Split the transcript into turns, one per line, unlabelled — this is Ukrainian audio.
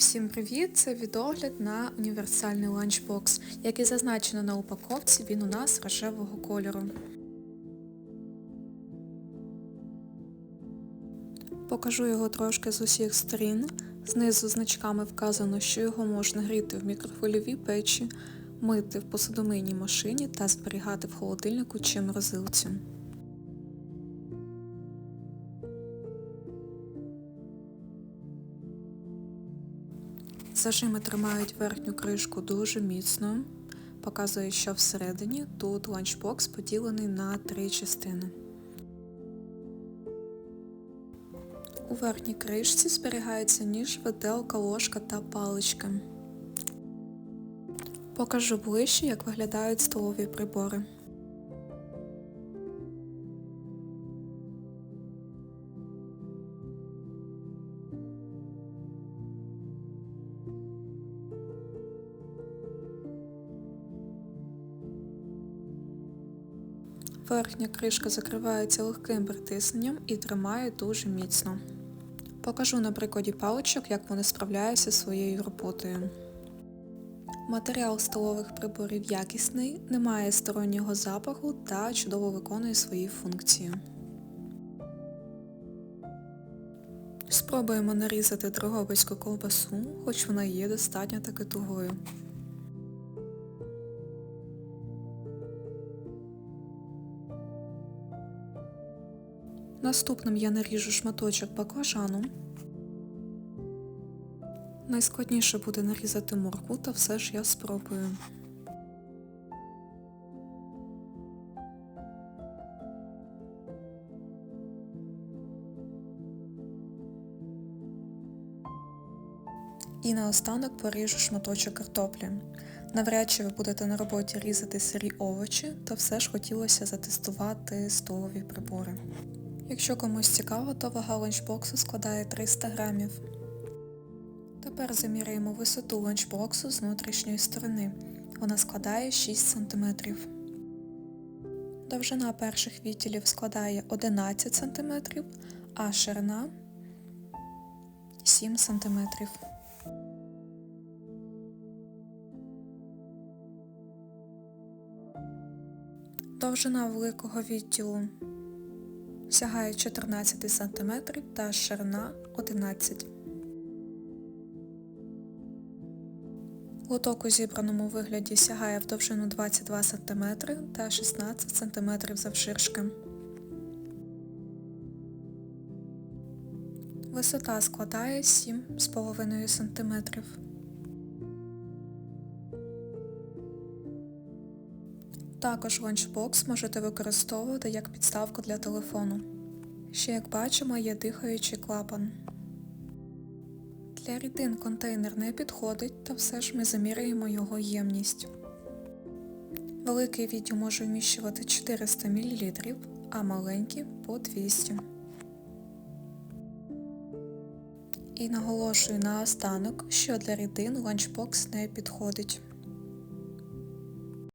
Всім привіт! Це відогляд на універсальний ланчбокс. Як і зазначено на упаковці, він у нас рожевого кольору. Покажу його трошки з усіх сторін. Знизу значками вказано, що його можна гріти в мікрохвильовій печі, мити в посудомийній машині та зберігати в холодильнику чи морозилці. Зажими тримають верхню кришку дуже міцно. Показує, що всередині тут ланчбокс поділений на три частини. У верхній кришці зберігається ніж, виделка, ложка та паличка. Покажу ближче, як виглядають столові прибори. Верхня кришка закривається легким притисненням і тримає дуже міцно. Покажу на прикладі паличок, як вони справляються зі своєю роботою. Матеріал столових приборів якісний, не має стороннього запаху та чудово виконує свої функції. Спробуємо нарізати дрогобицьку ковбасу, хоч вона є достатньо таки тугою. Наступним я наріжу шматочок баклажану. Найскладніше буде нарізати моркву, та все ж я спробую. І наостанок поріжу шматочок картоплі. Навряд чи ви будете на роботі різати сирі овочі, то все ж хотілося затестувати столові прибори. Якщо комусь цікаво, то вага ланчбоксу складає 300 грамів. Тепер заміряємо висоту ланчбоксу з внутрішньої сторони. Вона складає 6 см. Довжина перших відділів складає 11 см, а ширина 7 см. Довжина великого відділу сягає 14 см та ширина 11 Лоток у зібраному вигляді сягає в довжину 22 см та 16 см завширшки. Висота складає 7,5 см. Також ланчбокс можете використовувати як підставку для телефону. Ще, як бачимо, є дихаючий клапан. Для рідин контейнер не підходить, та все ж ми заміряємо його ємність. Великий відділ може вміщувати 400 мл, а маленький по 200 І наголошую на останок, що для рідин ланчбокс не підходить.